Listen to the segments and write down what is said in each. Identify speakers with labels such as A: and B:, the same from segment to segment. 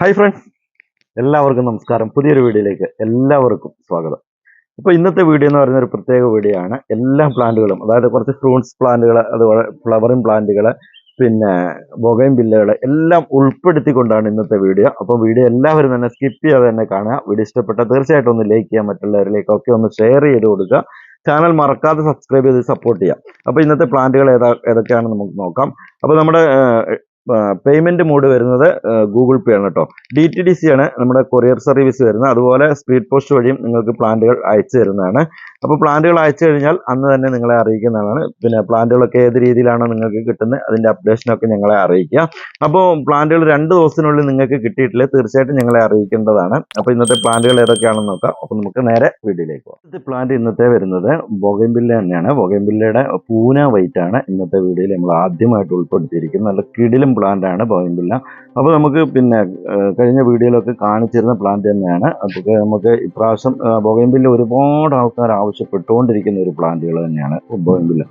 A: Hi friends എല്ലാവർക്കും നമസ്കാരം. പുതിയൊരു വീഡിയോയിലേക്ക് എല്ലാവർക്കും സ്വാഗതം. ഇപ്പോൾ ഇന്നത്തെ വീഡിയോ എന്ന് പറയുന്ന ഒരു പ്രത്യേക വീഡിയോ ആണ്. എല്ലാ പ്ലാന്റുകളും അതായത് കുറച്ച് ഫ്രൂട്ട്സ് പ്ലാന്റുകൾ അതുപോലെ ഫ്ലവറിങ് പ്ലാന്റുകൾ പിന്നെ ബൊഗയും ബില്ലുകൾ എല്ലാം ഉൾപ്പെടുത്തിക്കൊണ്ടാണ് ഇന്നത്തെ വീഡിയോ. അപ്പോൾ വീഡിയോ എല്ലാവരും തന്നെ സ്കിപ്പ് ചെയ്യാതെ തന്നെ കാണുക. വീഡിയോ ഇഷ്ടപ്പെട്ട തീർച്ചയായിട്ടും ഒന്ന് ലൈക്ക് ചെയ്യാം മറ്റുള്ളവരിലേക്കൊക്കെ ഒന്ന് ഷെയർ ചെയ്ത് കൊടുക്കുക. ചാനൽ മറക്കാതെ സബ്സ്ക്രൈബ് ചെയ്ത് സപ്പോർട്ട് ചെയ്യാം അപ്പോൾ ഇന്നത്തെ പ്ലാന്റുകൾ ഏതാ ഏതൊക്കെയാണെന്ന് നമുക്ക് നോക്കാം. അപ്പോൾ നമ്മുടെ പേയ്മെന്റ് മോഡ് വരുന്നത് ഗൂഗിൾ പേ ആണ് കേട്ടോ ഡി ടി ഡി സി ആണ് നമ്മുടെ കൊറിയർ സർവീസ് വരുന്നത്. അതുപോലെ സ്പീഡ് പോസ്റ്റ് വഴിയും നിങ്ങൾക്ക് പ്ലാന്റുകൾ അയച്ചു തരുന്നതാണ്. അപ്പോൾ പ്ലാന്റുകൾ അയച്ചു കഴിഞ്ഞാൽ അന്ന് തന്നെ നിങ്ങളെ അറിയിക്കുന്നതാണ് പിന്നെ പ്ലാന്റുകളൊക്കെ ഏത് രീതിയിലാണ് നിങ്ങൾക്ക് കിട്ടുന്നത് അതിന്റെ അപ്ഡേഷനൊക്കെ ഞങ്ങളെ അറിയിക്കുക. അപ്പോൾ പ്ലാന്റുകൾ രണ്ട് ദിവസത്തിനുള്ളിൽ നിങ്ങൾക്ക് കിട്ടിയിട്ടില്ല. തീർച്ചയായിട്ടും ഞങ്ങളെ അറിയിക്കേണ്ടതാണ്. അപ്പോൾ ഇന്നത്തെ പ്ലാന്റുകൾ ഏതൊക്കെയാണെന്ന് നോക്കാം. അപ്പോൾ നമുക്ക് നേരെ വീഡിയോയിലേക്ക് പോകാം. ഇന്നത്തെ പ്ലാന്റ് ഇന്നത്തെ വരുന്നത് ബൊഗൈൻബില്ല തന്നെയാണ്. ബൊഗൈൻബില്ലയുടെ പൂന വൈറ്റ് ആണ് ഇന്നത്തെ വീഡിയോയിൽ നമ്മൾ ആദ്യമായിട്ട് ഉൾപ്പെടുത്തിയിരിക്കുന്നത്. നല്ല കിടിലും പ്ലാന്റ് ആണ് ബൊഗൈൻബില്ല അപ്പോൾ നമുക്ക് പിന്നെ കഴിഞ്ഞ വീഡിയോയിലൊക്കെ കാണിച്ചിരുന്ന പ്ലാന്റ് തന്നെയാണ്. അതൊക്കെ നമുക്ക് ഇപ്രാവശ്യം ബൊഗൈൻബില്ല ഒരുപാട് ആൾക്കാർ ആവശ്യപ്പെട്ടുകൊണ്ടിരിക്കുന്ന ഒരു പ്ലാന്റുകൾ തന്നെയാണ് ബൊഗൈൻബില്ല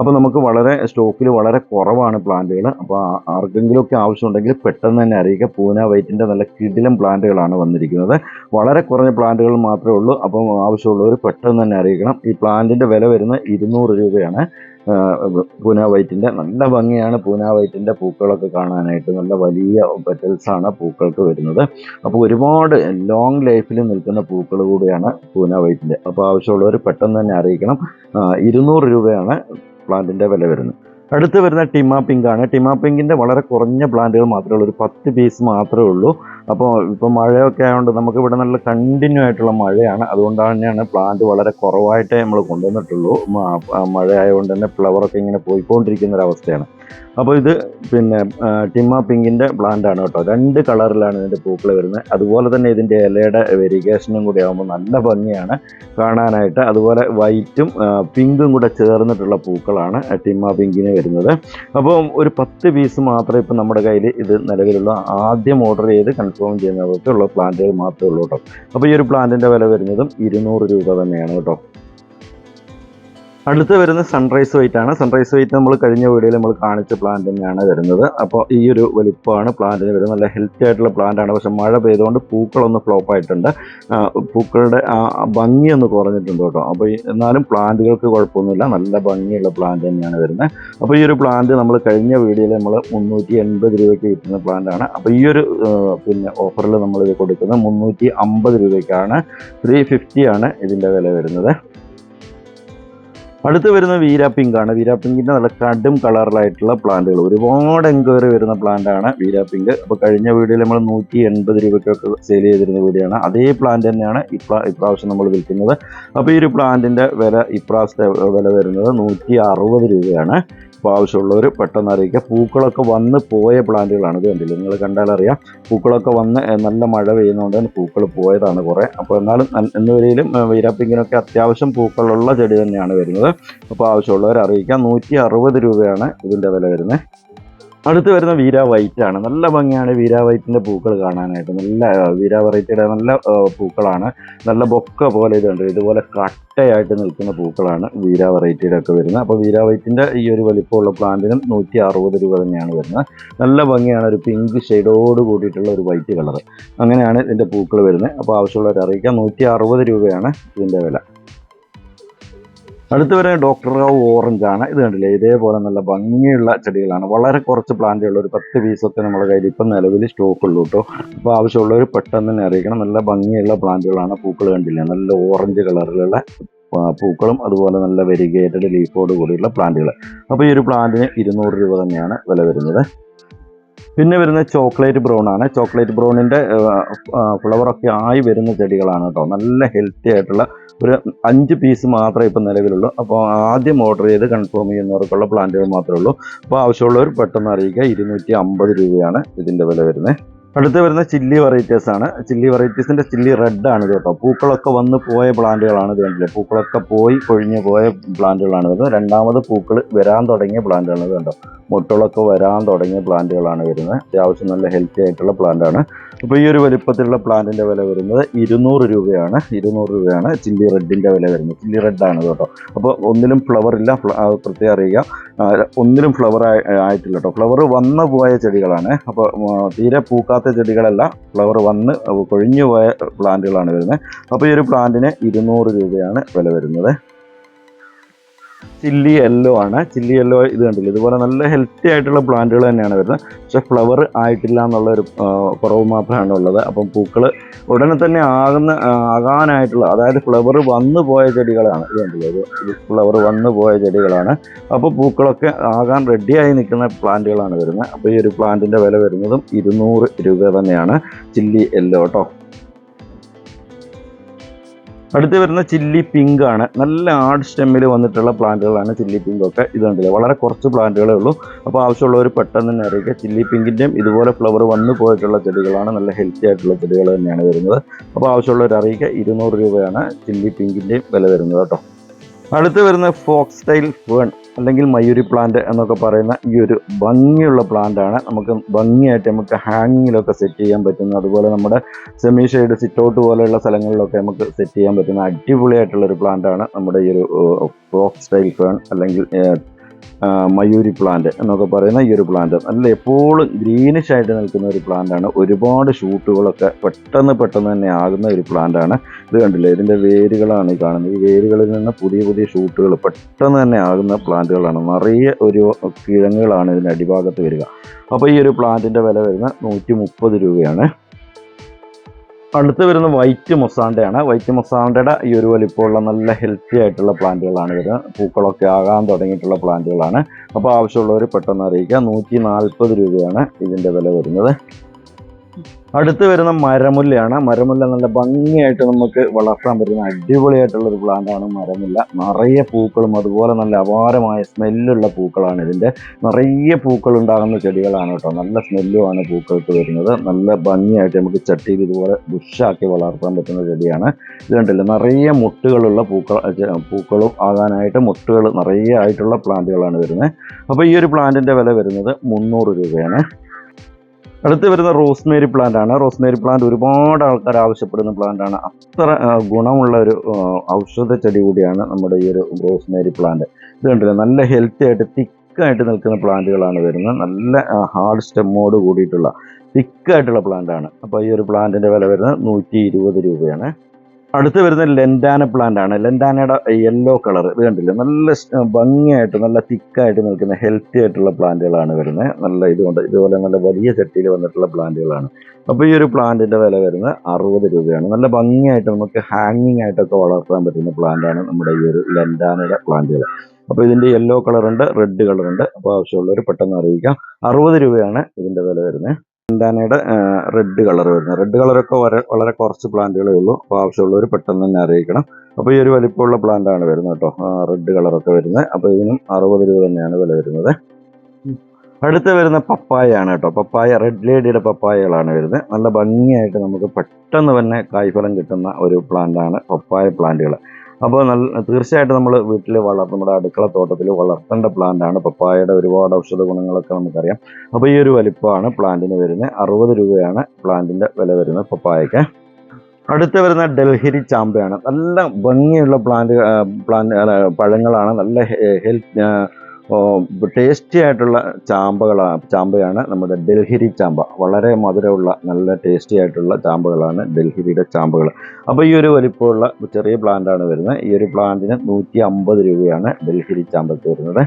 A: അപ്പോൾ നമുക്ക് വളരെ സ്റ്റോക്കിൽ വളരെ കുറവാണ് പ്ലാന്റുകൾ അപ്പോൾ ആർക്കെങ്കിലുമൊക്കെ ആവശ്യമുണ്ടെങ്കിൽ പെട്ടെന്ന് തന്നെ അറിയിക്കുക പൂന വൈറ്റിന്റെ നല്ല കിടിലം പ്ലാന്റുകളാണ് വന്നിരിക്കുന്നത്. വളരെ കുറഞ്ഞ പ്ലാന്റുകൾ മാത്രമേ ഉള്ളൂ. അപ്പം ആവശ്യമുള്ളവർ പെട്ടെന്ന് തന്നെ അറിയിക്കണം. ഈ പ്ലാന്റിന്റെ വില വരുന്നത് ഇരുന്നൂറ് രൂപയാണ്. പൂന വൈറ്റിന്റെ നല്ല ഭംഗിയാണ് പൂന വൈറ്റിന്റെ പൂക്കളൊക്കെ കാണാനായിട്ട്. നല്ല വലിയ പെറ്റൽസ് ആണ് പൂക്കൾക്ക് വരുന്നത്. അപ്പോൾ ഒരുപാട് ലോങ് ലൈഫിൽ നിൽക്കുന്ന പൂക്കൾ കൂടിയാണ് പൂന വൈറ്റിന്റെ അപ്പോൾ ആവശ്യമുള്ളവർ പെട്ടെന്ന് തന്നെ അറിയിക്കണം. ഇരുന്നൂറ് രൂപയാണ് പ്ലാന്റിന്റെ വില വരുന്നത്. അടുത്ത് വരുന്ന ടിമാപ്പിങ്ക് പിങ്ക് ആണ്. ടിമാപ്പിങ്കിന്റെ പിങ്കിന്റെ വളരെ കുറഞ്ഞ പ്ലാന്റുകൾ മാത്രമേ ഉള്ളൂ. ഒരു പത്ത് പീസ് മാത്രമേ ഉള്ളൂ. അപ്പോൾ ഇപ്പോൾ മഴയൊക്കെ ആയതുകൊണ്ട് നമുക്ക് ഇവിടെ നല്ല കണ്ടിന്യൂ ആയിട്ടുള്ള മഴയാണ്. അതുകൊണ്ട് തന്നെയാണ് പ്ലാന്റ് വളരെ കുറവായിട്ടേ നമ്മൾ കൊണ്ടുവന്നിട്ടുള്ളൂ. മഴ ആയതുകൊണ്ട് തന്നെ ഫ്ലവറൊക്കെ ഇങ്ങനെ പോയിക്കൊണ്ടിരിക്കുന്ന ഒരു അവസ്ഥയാണ്. അപ്പോൾ ഇത് പിന്നെ ആ, ടിമ പിങ്കിന്റെ പ്ലാന്റ് ആണ് കേട്ടോ. രണ്ട് കളറിലാണ് ഇതിന്റെ പൂക്കൾ വരുന്നത്. അതുപോലെ തന്നെ ഇതിന്റെ ഇലയുടെ വെരിഗേഷനും കൂടി ആകുമ്പോൾ നല്ല ഭംഗിയാണ് കാണാനായിട്ട്. അതുപോലെ വൈറ്റും പിങ്കും കൂടെ ചേർന്നിട്ടുള്ള പൂക്കളാണ് ടിമ പിങ്കിന് വരുന്നത്. അപ്പോൾ ഒരു പത്ത് പീസ് മാത്രമേ ഇപ്പം നമ്മുടെ കയ്യിൽ ഇത് നിലവിലുള്ള ആദ്യം ഓർഡർ ചെയ്ത് കൺഫേം ചെയ്യുന്നവർക്കുള്ള പ്ലാന്റുകൾ മാത്രമേ ഉള്ളൂ കേട്ടോ. അപ്പോൾ ഈ ഒരു പ്ലാന്റിന്റെ വില വരുന്നതും ഇരുന്നൂറ് രൂപ തന്നെയാണ് കേട്ടോ. അടുത്ത് വരുന്ന സൺറൈസ് വൈറ്റ് ആണ്. സൺറൈസ് വൈറ്റ് നമ്മൾ കഴിഞ്ഞ വീഡിയോയിൽ നമ്മൾ കാണിച്ച പ്ലാന്റ് തന്നെയാണ് വരുന്നത്. അപ്പോൾ ഈ ഒരു വലിപ്പമാണ് പ്ലാന്റിന് വരുന്നത്. നല്ല ഹെൽത്തി ആയിട്ടുള്ള പ്ലാന്റ് ആണ്. പക്ഷെ മഴ പെയ്തുകൊണ്ട് പൂക്കളൊന്ന് ഫ്ലോപ്പ് ആയിട്ടുണ്ട്. പൂക്കളുടെ ആ ഭംഗി ഒന്ന് കുറഞ്ഞിട്ടുണ്ട് കേട്ടോ. അപ്പോൾ എന്നാലും പ്ലാന്റുകൾക്ക് കുഴപ്പമൊന്നുമില്ല. നല്ല ഭംഗിയുള്ള പ്ലാന്റ് തന്നെയാണ് വരുന്നത്. അപ്പോൾ ഈ ഒരു പ്ലാന്റ് നമ്മൾ കഴിഞ്ഞ വീഡിയോയിൽ നമ്മൾ മുന്നൂറ്റി എൺപത് രൂപയ്ക്ക് കിട്ടുന്ന പ്ലാന്റ് ആണ്. അപ്പോൾ ഈ ഒരു പിന്നെ ഓഫറിൽ നമ്മൾ കൊടുക്കുന്നത് മുന്നൂറ്റി അമ്പത് രൂപയ്ക്കാണ്. ത്രീ ഫിഫ്റ്റി ആണ് ഇതിന്റെ വില വരുന്നത്. അടുത്ത് വരുന്ന വീര പിങ്ക് ആണ്. വീര പിങ്കിന്റെ നല്ല കടും കളറിലായിട്ടുള്ള പ്ലാന്റുകൾ ഒരുപാട് എൻക്വയറി വരുന്ന പ്ലാന്റ് ആണ് വീര പിങ്ക് അപ്പോൾ കഴിഞ്ഞ വീഡിയോയിൽ നമ്മൾ നൂറ്റി എൺപത് രൂപയ്ക്കൊക്കെ സെയിൽ ചെയ്തിരുന്ന വീഡിയോയാണ്. അതേ പ്ലാന്റ് തന്നെയാണ് ഇപ്രാ ഇപ്രാവശ്യം നമ്മൾ വിൽക്കുന്നത്. അപ്പോൾ ഈ ഒരു പ്ലാന്റിന്റെ വില ഇപ്രാവശ്യത്തെ വില വരുന്നത് നൂറ്റി അറുപത് രൂപയാണ്. അപ്പോൾ ആവശ്യമുള്ളവർ പെട്ടെന്ന് അറിയിക്കുക. പൂക്കളൊക്കെ വന്ന് പോയ പ്ലാന്റുകളാണ് ഇത് കണ്ടില്ല? നിങ്ങൾ കണ്ടാൽ അറിയാം. പൂക്കളൊക്കെ വന്ന് നല്ല മഴ പെയ്യുന്നതുകൊണ്ട് തന്നെ പൂക്കൾ പോയതാണ് കുറേ. അപ്പോൾ എന്നാലും എന്ന നിലയിലും വീരാപ്പിങ്ങിനൊക്കെ അത്യാവശ്യം പൂക്കളുള്ള ചെടി തന്നെയാണ് വരുന്നത്. അപ്പോൾ ആവശ്യമുള്ളവർ അറിയിക്കാം. നൂറ്റി രൂപയാണ് ഇതിന്റെ വില വരുന്നത്. അടുത്ത് വരുന്ന വീര വൈറ്റ് ആണ്. നല്ല ഭംഗിയാണ് വീര വൈറ്റിന്റെ പൂക്കൾ കാണാനായിട്ട്. നല്ല വീര വെറൈറ്റിയുടെ നല്ല പൂക്കളാണ്. നല്ല ബൊക്ക പോലെ ഇതുണ്ട്. ഇതുപോലെ കട്ടയായിട്ട് നിൽക്കുന്ന പൂക്കളാണ് വീര വെറൈറ്റിയുടെ ഒക്കെ വരുന്നത്. അപ്പോൾ വീര വൈറ്റിന്റെ ഈ ഒരു വലിപ്പമുള്ള പ്ലാന്റിനും നൂറ്റി അറുപത് രൂപ തന്നെയാണ് വരുന്നത്. നല്ല ഭംഗിയാണ്. ഒരു പിങ്ക് ഷെയ്ഡോട് കൂടിയിട്ടുള്ള ഒരു വൈറ്റ് കളർ അങ്ങനെയാണ് ഇതിന്റെ പൂക്കൾ വരുന്നത്. അപ്പോൾ ആവശ്യമുള്ളവർ അറിയിക്കാം. നൂറ്റി അറുപത് രൂപയാണ് ഇതിന്റെ വില. അടുത്ത് വരുന്ന ഡോക്ടർ റാവ് ഓറഞ്ച് ആണ്. ഇത് കണ്ടില്ലേ? ഇതേപോലെ നല്ല ഭംഗിയുള്ള ചെടികളാണ്. വളരെ കുറച്ച് പ്ലാന്റുകൾ ഒരു പത്ത് പീസൊക്കെ നമ്മുടെ കയ്യിൽ ഇപ്പം നിലവിൽ സ്റ്റോക്ക് ഉള്ളൂ കേട്ടോ അപ്പോൾ ആവശ്യമുള്ളവർ പെട്ടെന്ന് തന്നെ അറിയിക്കണം. നല്ല ഭംഗിയുള്ള പ്ലാന്റുകളാണ് പൂക്കൾ കണ്ടില്ലേ? നല്ല ഓറഞ്ച് കളറിലുള്ള പൂക്കളും അതുപോലെ നല്ല വെരിഗേറ്റഡ് ലീഫോട് കൂടിയുള്ള പ്ലാന്റുകൾ അപ്പോൾ ഈ ഒരു പ്ലാന്റിന് ഇരുന്നൂറ് രൂപ തന്നെയാണ് വില വരുന്നത്. പിന്നെ വരുന്ന ചോക്ലേറ്റ് ബ്രൗൺ ആണ് ചോക്ലേറ്റ് ബ്രൗണിന്റെ ഫ്ലവറൊക്കെ ആയി വരുന്ന ചെടികളാണ് കേട്ടോ. നല്ല ഹെൽത്തി ആയിട്ടുള്ള ഒരു അഞ്ച് പീസ് മാത്രമേ ഇപ്പം നിലവിലുള്ളൂ. അപ്പോൾ ആദ്യം ഓർഡർ ചെയ്ത് കൺഫേം ചെയ്യുന്നവർക്കുള്ള പ്ലാന്റുകൾ മാത്രമേ ഉള്ളൂ. അപ്പോൾ ആവശ്യമുള്ളവർ പെട്ടെന്ന് അറിയിക്കുക. ഇരുന്നൂറ്റി അമ്പത് രൂപയാണ് ഇതിന്റെ വില വരുന്നത്. അടുത്ത് വരുന്ന ചില്ലി വെറൈറ്റീസ് ആണ്. ചില്ലി വെറൈറ്റീസിന്റെ ചില്ലി റെഡ് ആണ് ഇത് കേട്ടോ. പൂക്കളൊക്കെ വന്ന് പോയ പ്ലാന്റുകളാണ് ഇത് കണ്ടില്ലേ? പൂക്കളൊക്കെ പോയി കൊഴിഞ്ഞു പോയ പ്ലാന്റുകളാണ് വരുന്നത് രണ്ടാമത് പൂക്കൾ വരാൻ തുടങ്ങിയ പ്ലാന്റുകളാണ് ഇത് കണ്ടോ മുട്ടുകളൊക്കെ വരാൻ തുടങ്ങിയ പ്ലാന്റുകളാണ് വരുന്നത്. അത്യാവശ്യം നല്ല ഹെൽത്തി ആയിട്ടുള്ള പ്ലാന്റ് ആണ്. അപ്പോൾ ഈ ഒരു വലിപ്പത്തിലുള്ള പ്ലാന്റിന്റെ വില വരുന്നത് ഇരുന്നൂറ് രൂപയാണ്. ഇരുന്നൂറ് രൂപയാണ് ചില്ലി റെഡിന്റെ വില വരുന്നത്. ചില്ലി റെഡ് ആണ് കേട്ടോ. അപ്പോൾ ഒന്നിലും ഫ്ലവർ ഇല്ല. പ്രത്യേകം അറിയുക. ഒന്നിലും ഫ്ലവർ ആയിട്ടില്ല കേട്ടോ. ഫ്ലവർ വന്നു പോയ ചെടികളാണ്. അപ്പോൾ തീരെ പൂക്കാത്ത ചെടികളല്ല. ഫ്ലവർ വന്ന് കൊഴിഞ്ഞു പോയ പ്ലാന്റുകളാണ് വരുന്നത്. അപ്പോൾ ഈ ഒരു പ്ലാന്റിന് ഇരുന്നൂറ് രൂപയാണ് വില വരുന്നത്. ചില്ലി യെല്ലോ ആണ്. ചില്ലി യെല്ലോ ഇത് കണ്ടില്ല? ഇതുപോലെ നല്ല ഹെൽത്തി ആയിട്ടുള്ള പ്ലാന്റുകൾ തന്നെയാണ് വരുന്നത്. പക്ഷെ ഫ്ലവർ ആയിട്ടില്ല എന്നുള്ള ഒരു കുറവ് മാത്രമാണ് ഉള്ളത്. അപ്പം പൂക്കൾ ഉടനെ തന്നെ ആകുന്ന ആകാനായിട്ടുള്ള അതായത് ഫ്ലവർ വന്നു പോയ ചെടികളാണ്. ഇത് കണ്ടില്ല? ഇത് ഇത് ഫ്ലവർ വന്നു പോയ ചെടികളാണ്. അപ്പോൾ പൂക്കളൊക്കെ ആകാൻ റെഡിയായി നിൽക്കുന്ന പ്ലാന്റുകളാണ് വരുന്നത്. അപ്പോൾ ഈ ഒരു പ്ലാന്റിന്റെ വില വരുന്നതും ഇരുന്നൂറ് രൂപ തന്നെയാണ്. ചില്ലി യെല്ലോ കേട്ടോ അടുത്ത് വരുന്ന ചില്ലി പിങ്ക് ആണ്. നല്ല ആർട്ട് സ്റ്റെമ്മിൽ വന്നിട്ടുള്ള പ്ലാന്റുകളാണ് ചില്ലി പിങ്ക് ഒക്കെ. ഇത് കണ്ടില്ലേ? വളരെ കുറച്ച് പ്ലാന്റുകളേ ഉള്ളൂ. അപ്പോൾ ആവശ്യമുള്ളവർ പെട്ടെന്ന് തന്നെ അറിയിക്കുക. ചില്ലി പിങ്കിന്റെയും ഇതുപോലെ ഫ്ലവർ വന്നു പോയിട്ടുള്ള ചെടികളാണ്. നല്ല ഹെൽത്തി ആയിട്ടുള്ള ചെടികൾ തന്നെയാണ് വരുന്നത്. അപ്പോൾ ആവശ്യമുള്ളവർ അറിയിക്കുക. ഇരുന്നൂറ് രൂപയാണ് ചില്ലി പിങ്കിന്റെയും വില വരുന്നത് കേട്ടോ. അടുത്ത് വരുന്ന ഫോക്സ് സ്റ്റൈൽ ഫേൺ അല്ലെങ്കിൽ മയൂരി പ്ലാന്റ് എന്നൊക്കെ പറയുന്ന ഈ ഒരു ഭംഗിയുള്ള പ്ലാന്റ് ആണ്. നമുക്ക് ഭംഗിയായിട്ട് നമുക്ക് ഹാങ്ങിങ്ങിലൊക്കെ സെറ്റ് ചെയ്യാൻ പറ്റുന്ന അതുപോലെ നമ്മുടെ സെമി ഷെയ്ഡ് സിറ്റൗട്ട് പോലെയുള്ള സ്ഥലങ്ങളിലൊക്കെ നമുക്ക് സെറ്റ് ചെയ്യാൻ പറ്റുന്ന അടിപൊളിയായിട്ടുള്ള ഒരു ആണ് നമ്മുടെ ഈ ഒരു ഫ്രോക്ക് സ്റ്റൈൽ ഫേൺ അല്ലെങ്കിൽ മയൂരി പ്ലാന്റ് എന്നൊക്കെ പറയുന്ന ഈ ഒരു പ്ലാന്റ് നല്ല എപ്പോഴും ഗ്രീനിഷ് ആയിട്ട് നിൽക്കുന്ന ഒരു പ്ലാന്റാണ് ഒരുപാട് ഷൂട്ടുകളൊക്കെ പെട്ടെന്ന് പെട്ടെന്ന് തന്നെ ആകുന്ന ഒരു പ്ലാന്റാണ് ഇത് കണ്ടില്ലേ? ഇതിന്റെ വേരുകളാണ് ഈ കാണുന്നത്. ഈ വേരുകളിൽ നിന്ന് പുതിയ പുതിയ ഷൂട്ടുകൾ പെട്ടെന്ന് തന്നെ ആകുന്ന പ്ലാന്റുകളാണ് നിറയെ ഒരു കിഴങ്ങുകളാണ് ഇതിന്റെ അടിഭാഗത്ത് വരിക. അപ്പോൾ ഈ ഒരു പ്ലാന്റിന്റെ വില വരുന്ന നൂറ്റി രൂപയാണ്. അടുത്ത് വരുന്ന വൈറ്റ് മൊസാണ്ടയാണ്. വൈറ്റ് മൊസാണ്ടയുടെ ഈ ഒരു വലിപ്പമുള്ള നല്ല ഹെൽത്തി ആയിട്ടുള്ള പ്ലാന്റുകളാണ് ഇത് പൂക്കളൊക്കെ ആകാൻ തുടങ്ങിയിട്ടുള്ള പ്ലാന്റുകളാണ്. അപ്പോൾ ആവശ്യമുള്ളവർ പെട്ടെന്ന് അറിയിക്കുക. നൂറ്റി നാൽപ്പത് രൂപയാണ് ഇതിന്റെ വില വരുന്നത്. അടുത്ത് വരുന്ന മരമുല്ലയാണ്. മരമുല്ല നല്ല ഭംഗിയായിട്ട് നമുക്ക് വളർത്താൻ പറ്റുന്ന അടിപൊളിയായിട്ടുള്ള ഒരു പ്ലാന്റ് ആണ് മരമുല്ല. നിറയെ പൂക്കളും അതുപോലെ നല്ല അപാരമായ സ്മെല്ലുള്ള പൂക്കളാണ് ഇതിന്റെ. നിറയെ പൂക്കൾ ഉണ്ടാകുന്ന ചെടികളാണ് കേട്ടോ. നല്ല സ്മെല്ലുമാണ് പൂക്കൾക്ക് വരുന്നത്. നല്ല ഭംഗിയായിട്ട് നമുക്ക് ചട്ടിയിൽ ഇതുപോലെ ബുഷാക്കി വളർത്താൻ പറ്റുന്ന ചെടിയാണ്. ഇത് കണ്ടില്ല? നിറയെ മുട്ടുകളുള്ള പൂക്കൾ പൂക്കളും ആകാനായിട്ട് മുട്ടുകൾ നിറയെ ആയിട്ടുള്ള പ്ലാന്റുകളാണ് വരുന്നത്. അപ്പോൾ ഈ ഒരു പ്ലാന്റിന്റെ വില വരുന്നത് മുന്നൂറ് രൂപയാണ്. അടുത്ത് വരുന്ന റോസ്മേരി പ്ലാന്റ് ആണ്. റോസ്മേരി പ്ലാന്റ് ഒരുപാട് ആൾക്കാർ ആവശ്യപ്പെടുന്ന പ്ലാന്റ് ആണ്. അത്ര ഗുണമുള്ള ഒരു ഔഷധ ചെടി കൂടിയാണ് നമ്മുടെ ഈ ഒരു റോസ്മേരി പ്ലാന്റ് ഇത് കണ്ടില്ലേ? നല്ല ഹെൽത്തി ആയിട്ട് തിക്കായിട്ട് നിൽക്കുന്ന പ്ലാന്റുകളാണ് വരുന്നത്. നല്ല ഹാർഡ് സ്റ്റെമ്മോട് കൂടിയിട്ടുള്ള തിക്കായിട്ടുള്ള പ്ലാന്റ് ആണ്. അപ്പോൾ ഈ ഒരു പ്ലാന്റിന്റെ വില വരുന്നത് നൂറ്റി രൂപയാണ്. അടുത്ത് വരുന്ന ലെൻഡാന പ്ലാന്റ് ആണ്. ലെൻഡാനയുടെ യെല്ലോ കളർ ഇത് കണ്ടില്ല? നല്ല ഭംഗിയായിട്ട് നല്ല തിക്കായിട്ട് നിൽക്കുന്ന ഹെൽത്തി ആയിട്ടുള്ള പ്ലാന്റുകളാണ് വരുന്നത് നല്ല ഇതുകൊണ്ട് ഇതുപോലെ നല്ല വലിയ ചട്ടിയിൽ വന്നിട്ടുള്ള പ്ലാന്റുകളാണ് അപ്പോൾ ഈ ഒരു പ്ലാന്റിന്റെ വില വരുന്നത് അറുപത് രൂപയാണ്. നല്ല ഭംഗിയായിട്ട് നമുക്ക് ഹാങ്ങിങ് ആയിട്ടൊക്കെ വളർത്താൻ പറ്റുന്ന പ്ലാന്റാണ് നമ്മുടെ ഈ ഒരു ലെൻഡാനയുടെ പ്ലാന്റുകൾ അപ്പോൾ ഇതിന്റെ യെല്ലോ കളർ ഉണ്ട് റെഡ് കളർ ഉണ്ട്. അപ്പോൾ ആവശ്യമുള്ളവർ പെട്ടെന്ന് അറിയിക്കാം. അറുപത് രൂപയാണ് ഇതിന്റെ വില വരുന്നത് ലെൻഡാനയുടെ റെഡ് കളർ വരുന്നത്. റെഡ് കളറൊക്കെ വളരെ കുറച്ച് പ്ലാന്റുകളേ ഉള്ളൂ. അപ്പോൾ ആവശ്യമുള്ളവർ പെട്ടെന്ന് തന്നെ അറിയിക്കണം. അപ്പോൾ ഈ ഒരു വലിപ്പമുള്ള പ്ലാന്റാണ് വരുന്നത് കേട്ടോ. റെഡ് കളറൊക്കെ വരുന്നത്. അപ്പോൾ ഇതിനും അറുപത് രൂപ തന്നെയാണ് വില വരുന്നത്. അടുത്ത് വരുന്ന പപ്പായയാണ് കേട്ടോ. പപ്പായ റെഡ് ലേഡിയുടെ പപ്പായകളാണ് വരുന്നത്. നല്ല ഭംഗിയായിട്ട് നമുക്ക് പെട്ടെന്ന് തന്നെ കായ്ഫലം കിട്ടുന്ന ഒരു പ്ലാന്റാണ് പപ്പായ പ്ലാന്റുകൾ അപ്പോൾ നല്ല തീർച്ചയായിട്ടും നമ്മൾ വീട്ടിൽ വളർ നമ്മുടെ അടുക്കള തോട്ടത്തിൽ വളർത്തേണ്ട ആണ്. പപ്പായയുടെ ഒരുപാട് ഔഷധ ഗുണങ്ങളൊക്കെ നമുക്കറിയാം. അപ്പോൾ ഈ ഒരു വലിപ്പമാണ് പ്ലാന്റിന് വരുന്നത്. അറുപത് രൂപയാണ് പ്ലാന്റിന്റെ വില വരുന്നത് പപ്പായയ്ക്ക്. അടുത്ത് വരുന്ന ഡൽഹിരി ചാമ്പയാണ്. നല്ല ഭംഗിയുള്ള പ്ലാന്റ് പ്ലാന്റ് പഴങ്ങളാണ്. നല്ല ഹെൽത്ത് ടേസ്റ്റി ആയിട്ടുള്ള ചാമ്പകളാണ് ചാമ്പയാണ് നമ്മുടെ ഡൽഹിരി ചാമ്പ. വളരെ മധുരമുള്ള നല്ല ടേസ്റ്റി ആയിട്ടുള്ള ചാമ്പകളാണ് ഡൽഹിരിയുടെ ചാമ്പകൾ അപ്പോൾ ഈ ഒരു വലിപ്പമുള്ള ചെറിയ പ്ലാന്റാണ് വരുന്നത്. ഈ ഒരു പ്ലാന്റിന് നൂറ്റി അമ്പത് രൂപയാണ് ഡൽഹിരി ചാമ്പയ്ക്ക് വരുന്നത്.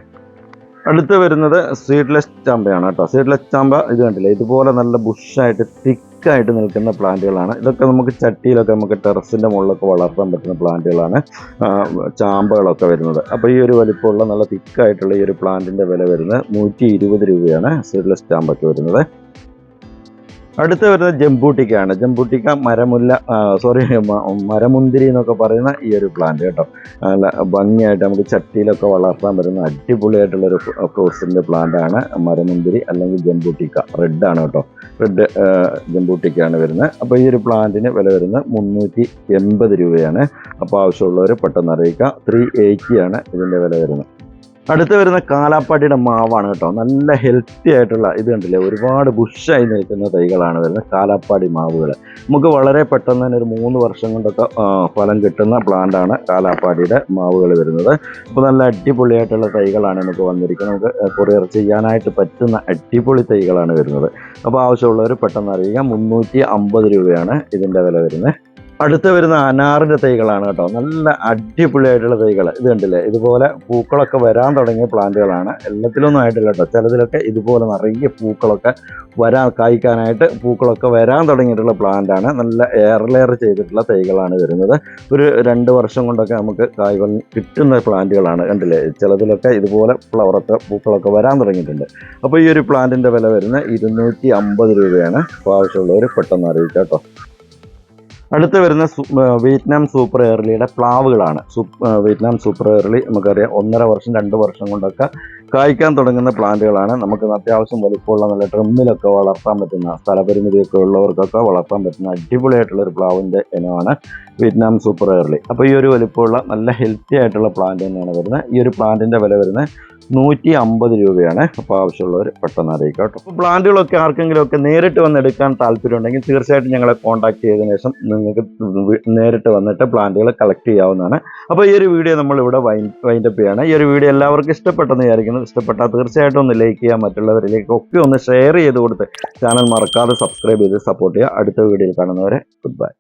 A: അടുത്ത് വരുന്നത് സീഡ്ലെസ് ചാമ്പയാണ് കേട്ടോ. സീഡ്ലെസ് ചാമ്പ ഇത് കണ്ടില്ലേ? ഇതുപോലെ നല്ല ബുഷായിട്ട് തിക്കായിട്ട് നിൽക്കുന്ന പ്ലാന്റുകളാണ്. ഇതൊക്കെ നമുക്ക് ചട്ടിയിലൊക്കെ നമുക്ക് ടെറസിന്റെ മുകളിലൊക്കെ വളർത്താൻ പറ്റുന്ന പ്ലാന്റുകളാണ് ചാമ്പകളൊക്കെ വരുന്നത്. അപ്പോൾ ഈ ഒരു വലിപ്പമുള്ള നല്ല തിക്കായിട്ടുള്ള ഈ ഒരു പ്ലാന്റിന്റെ വില വരുന്നത് നൂറ്റി രൂപയാണ് സീഡ്ലെസ് ചാമ്പയ്ക്ക് വരുന്നത്. അടുത്ത് വരുന്നത് ജംബൂട്ടിക്കയാണ് ജംബൂട്ടിക്ക മരമുല്ല സോറി മരമുന്തിരി എന്നൊക്കെ പറയുന്ന ഈ ഒരു പ്ലാന്റ് കേട്ടോ. നല്ല ഭംഗിയായിട്ട് നമുക്ക് ചട്ടിയിലൊക്കെ വളർത്താൻ പറ്റുന്ന അടിപൊളിയായിട്ടുള്ളൊരു ഫ്രൂട്ട്സിന്റെ പ്ലാന്റ് ആണ് മരമുന്തിരി അല്ലെങ്കിൽ ജംബൂട്ടിക്ക. റെഡ് ആണ് കേട്ടോ. റെഡ് ജംബൂട്ടിക്കയാണ് വരുന്നത്. അപ്പോൾ ഈ ഒരു പ്ലാന്റിന് വില വരുന്നത് മുന്നൂറ്റി എൺപത് രൂപയാണ്. അപ്പോൾ ആവശ്യമുള്ളവർ പെട്ടെന്ന് അറിയിക്കുക ത്രീ എയ്റ്റിയാണ് ഇതിന്റെ വില വരുന്നത്. അടുത്ത് വരുന്ന കാലാപ്പാട്ടിയുടെ മാവാണ് കേട്ടോ. നല്ല ഹെൽത്തി ആയിട്ടുള്ള ഇത് കണ്ടില്ലേ? ഒരുപാട് ബുഷായി നിൽക്കുന്ന തൈകളാണ് വരുന്നത് കാലാപ്പാടി മാവുകൾ നമുക്ക് വളരെ പെട്ടെന്ന് തന്നെ ഒരു മൂന്ന് വർഷം കൊണ്ടൊക്കെ ഫലം കിട്ടുന്ന പ്ലാന്റാണ് കാലാപ്പാടിയുടെ മാവുകൾ വരുന്നത്. അപ്പോൾ നല്ല അടിപൊളിയായിട്ടുള്ള തൈകളാണ് നമുക്ക് വന്നിരിക്കുന്നത്. നമുക്ക് കൊറിയർ ചെയ്യാനായിട്ട് പറ്റുന്ന അടിപൊളി തൈകളാണ് വരുന്നത്. അപ്പോൾ ആവശ്യമുള്ളവർ പെട്ടെന്ന് അറിയുക മുന്നൂറ്റി അമ്പത് രൂപയാണ് ഇതിന്റെ വില വരുന്നത്. അടുത്ത് വരുന്ന അനാറിന്റെ തൈകളാണ് കേട്ടോ. നല്ല അടിപൊളിയായിട്ടുള്ള തൈകൾ ഇത് കണ്ടില്ലേ? ഇതുപോലെ പൂക്കളൊക്കെ വരാൻ തുടങ്ങിയ പ്ലാന്റുകളാണ്. എല്ലാത്തിലൊന്നും ആയിട്ടില്ല കേട്ടോ. ചിലതിലൊക്കെ ഇതുപോലെ നിറയെ പൂക്കളൊക്കെ വരാൻ കായ്ക്കാനായിട്ട് പൂക്കളൊക്കെ വരാൻ തുടങ്ങിയിട്ടുള്ള പ്ലാന്റാണ്. നല്ല എയർ ലെയർ ചെയ്തിട്ടുള്ള തൈകളാണ് വരുന്നത്. ഒരു രണ്ട് വർഷം കൊണ്ടൊക്കെ നമുക്ക് കായ്കൾ കിട്ടുന്ന പ്ലാന്റുകളാണ് കണ്ടില്ലേ? ചിലതിലൊക്കെ ഇതുപോലെ ഫ്ലവറൊക്കെ പൂക്കളൊക്കെ വരാൻ തുടങ്ങിയിട്ടുണ്ട്. അപ്പോൾ ഈ ഒരു പ്ലാന്റിന്റെ വില വരുന്നത് ഇരുന്നൂറ്റി അമ്പത് രൂപയാണ്. ആവശ്യമുള്ളവർ പെട്ടെന്ന് അറിയിക്കാം കേട്ടോ. അടുത്ത് വരുന്ന വിയറ്റ്നാം സൂപ്പർ എയർലിയുടെ പ്ലാവുകളാണ്. വിയറ്റ്നാം സൂപ്പർ എയർലി നമുക്കറിയാം ഒന്നര വർഷം രണ്ട് വർഷം കൊണ്ടൊക്കെ കായ്ക്കാൻ തുടങ്ങുന്ന പ്ലാന്റുകളാണ്. നമുക്ക് അത്യാവശ്യം വലിപ്പമുള്ള നല്ല ട്രിമ്മിലൊക്കെ വളർത്താൻ പറ്റുന്ന സ്ഥലപരിമിതിയൊക്കെ ഉള്ളവർക്കൊക്കെ വളർത്താൻ പറ്റുന്ന അടിപൊളിയായിട്ടുള്ള ഒരു പ്ലാവിന്റെ ഇനമാണ് വിയറ്റ്നാം സൂപ്പർ എയർലി. അപ്പോൾ ഈ ഒരു വലിപ്പമുള്ള നല്ല ഹെൽത്തി ആയിട്ടുള്ള പ്ലാന്റ് തന്നെയാണ് വരുന്നത്. ഈ ഒരു പ്ലാന്റിന്റെ വില വരുന്നത് നൂറ്റി അമ്പത് രൂപയാണ്. അപ്പോൾ ആവശ്യമുള്ളവർ പെട്ടെന്ന് അറിയിക്കാം കേട്ടോ. അപ്പോൾ പ്ലാന്റുകളൊക്കെ ആർക്കെങ്കിലും ഒക്കെ നേരിട്ട് വന്ന് എടുക്കാൻ താല്പര്യം ഉണ്ടെങ്കിൽ തീർച്ചയായിട്ടും ഞങ്ങളെ കോൺടാക്ട് ചെയ്തതിനു ശേഷം നിങ്ങൾക്ക് നേരിട്ട് വന്നിട്ട് പ്ലാന്റുകൾ കളക്ട് ചെയ്യാവുന്നതാണ്. അപ്പോൾ ഈ ഒരു വീഡിയോ നമ്മൾ ഇവിടെ വൈൻഡപ്പ് ചെയ്യാണ്. ഈ ഒരു വീഡിയോ എല്ലാവർക്കും ഇഷ്ടപ്പെട്ടെന്ന് വിചാരിക്കുന്നു. ഇഷ്ടപ്പെട്ടാൽ തീർച്ചയായിട്ടും ഒന്ന് ലൈക്ക് ചെയ്യുക മറ്റുള്ളവരിലേക്ക് ഒക്കെ ഒന്ന് ഷെയർ ചെയ്ത് കൊടുത്ത് ചാനൽ മറക്കാതെ സബ്സ്ക്രൈബ് ചെയ്ത് സപ്പോർട്ട് ചെയ്യുക. അടുത്ത വീഡിയോയിൽ കാണുന്നവരെ ഗുഡ് ബൈ